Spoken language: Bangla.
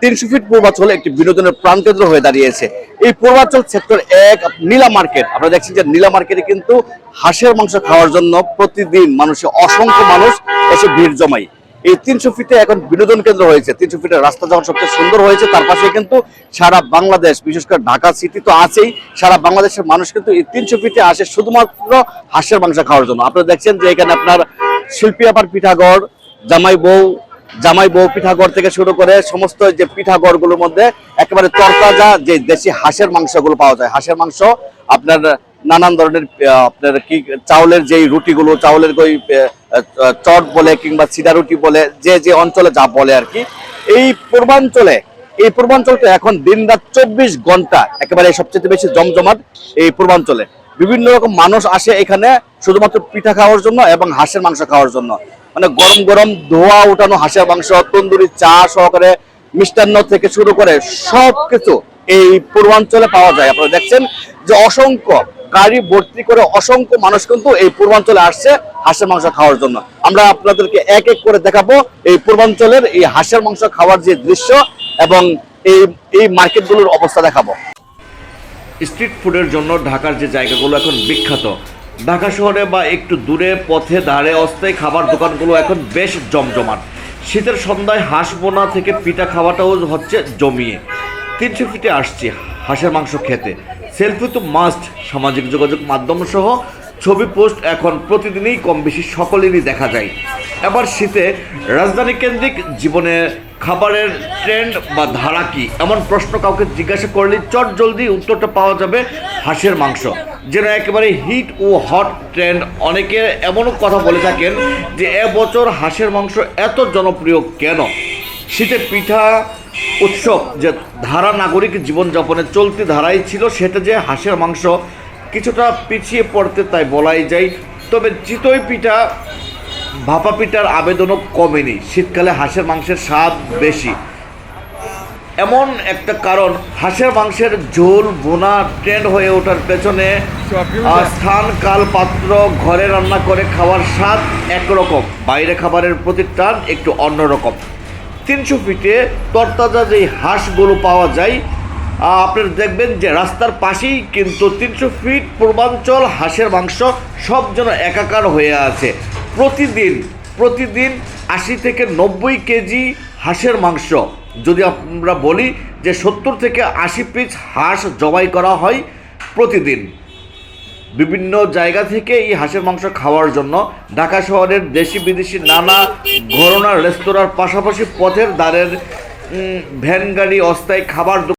তিনশো ফিট পূর্বাঞ্চল একটি বিনোদনের প্রাণকেন্দ্র হয়ে দাঁড়িয়েছে। এই পূর্বাঞ্চল সেক্টর এক, নীলা মার্কেট। আপনারা দেখছেন যে নীলা মার্কেটে কিন্তু হাঁসের মাংস খাওয়ার জন্য প্রতিদিন মানুষের অসংখ্য মানুষ এসে ভিড় জমায়। এই তিনশো ফিটে এখন বিনোদন কেন্দ্র হয়েছে। তিনশো ফিটের রাস্তা যখন সবচেয়ে সুন্দর হয়েছে, তার পাশে কিন্তু সারা বাংলাদেশ, বিশেষ করে ঢাকা সিটি তো আছেই, সারা বাংলাদেশের মানুষ কিন্তু এই তিনশো ফিটে আসে শুধুমাত্র হাঁসের মাংস খাওয়ার জন্য। আপনারা দেখছেন যে এখানে আপনার শিল্পী আপার পিঠাগড়, জামাই বউ জামাই বউ পিঠাগড় থেকে শুরু করে সমস্ত যে পিঠাগড়গুলোর মধ্যে একেবারে তরতাজা যে দেশি হাঁসের মাংসগুলো পাওয়া যায়। হাঁসের মাংস, আপনার নানান ধরনের আপনার কি চাউলের যেই রুটিগুলো, চাউলের ওই চট বলে কিংবা সিডা রুটি বলে, যে যে অঞ্চলে যা বলে আর কি। এই পূর্বাঞ্চলে, এই পূর্বাঞ্চলটা এখন দিন রাত চব্বিশ ঘণ্টা একেবারে সবচেয়ে বেশি জমজমাট এই পূর্বাঞ্চলে। বিভিন্ন রকম মানুষ আসে এখানে শুধুমাত্র পিঠা খাওয়ার জন্য এবং হাঁসের মাংস খাওয়ার জন্য। মানে গরম গরম ধোয়া উঠানো, হাঁসের মাংস, তন্দুরি চা সহকারে মিষ্টান্ন থেকে শুরু করে সবকিছু এই পূর্বাঞ্চলে পাওয়া যায়। আপনারা দেখছেন যে অসংখ্য গাড়ি ভর্তি করে অসংখ্য মানুষ কিন্তু এই পূর্বাঞ্চলে আসছে হাঁসের মাংস খাওয়ার জন্য। আমরা আপনাদেরকে এক এক করে দেখাবো এই পূর্বাঞ্চলের এই হাঁসের মাংস খাওয়ার যে দৃশ্য এবং এই এই মার্কেটগুলোর অবস্থা দেখাবো। স্ট্রিট ফুডের জন্য ঢাকার যে জায়গাগুলো এখন বিখ্যাত ঢাকা শহরে বা একটু দূরে, পথে, ধারে, অস্থায়ী খাবার দোকানগুলো এখন বেশ জমজমাট। শীতের সন্ধ্যায় হাঁস বোনা থেকে পিঠা খাওয়াটাও হচ্ছে জমিয়ে। তিনশো ফিটে আসছি হাঁসের মাংস খেতে। সেলফি তো মাস্ট। সামাজিক যোগাযোগ মাধ্যম সহ ছবি পোস্ট এখন প্রতিদিনই কম বেশি সকলেরই দেখা যায়। এবার শীতে রাজধানী কেন্দ্রিক জীবনে খাবারের ট্রেন্ড বা ধারা কি? এমন প্রশ্ন কাউকে জিজ্ঞাসা করলে চট জলদি উত্তরটা পাওয়া যাবে হাঁসের মাংস। যেন একেবারে হিট ও হট ট্রেন্ড। অনেকে এমনও কথা বলে থাকেন যে এবছর হাঁসের মাংস এত জনপ্রিয় কেন? শীতে পিঠা উৎসব যে ধারা নাগরিক জীবনযাপনের চলতি ধারাই ছিল সেটা যে হাঁসের মাংস কিছুটা পিছিয়ে পড়তে তাই বলাই যায়। তবে চিতই পিঠা, ভাপা পিঠার আবেদনও কমেনি। শীতকালে হাঁসের মাংসের স্বাদ বেশি। এমন একটা কারণ হাঁসের মাংসের ঝোল বোনা ট্রেন্ড হয়ে ওঠার পেছনে স্থান কাল পাত্র ঘরে রান্না করে খাওয়ার স্বাদ একরকম। বাইরে খাবারের প্রতি টান একটু অন্যরকম। তিনশো ফিটে তরতাজা যেই হাঁসগুলো পাওয়া যায় আপনারা দেখবেন যে রাস্তার পাশেই কিন্তু তিনশো ফিট পূর্বাঞ্চল হাঁসের মাংস সব যেন একাকার হয়ে আছে। প্রতিদিন প্রতিদিন আশি থেকে নব্বই কেজি হাঁসের মাংস। যদি আমরা বলি যে সত্তর থেকে আশি পিস হাঁস জবাই করা হয় প্রতিদিন। বিভিন্ন জায়গা থেকে এই হাঁসের মাংস খাওয়ার জন্য ঢাকা শহরের দেশি বিদেশি নানা ঘরোনা রেস্তোরাঁর পাশাপাশি পথের দ্বারের ভ্যান গাড়ি, অস্থায়ী খাবার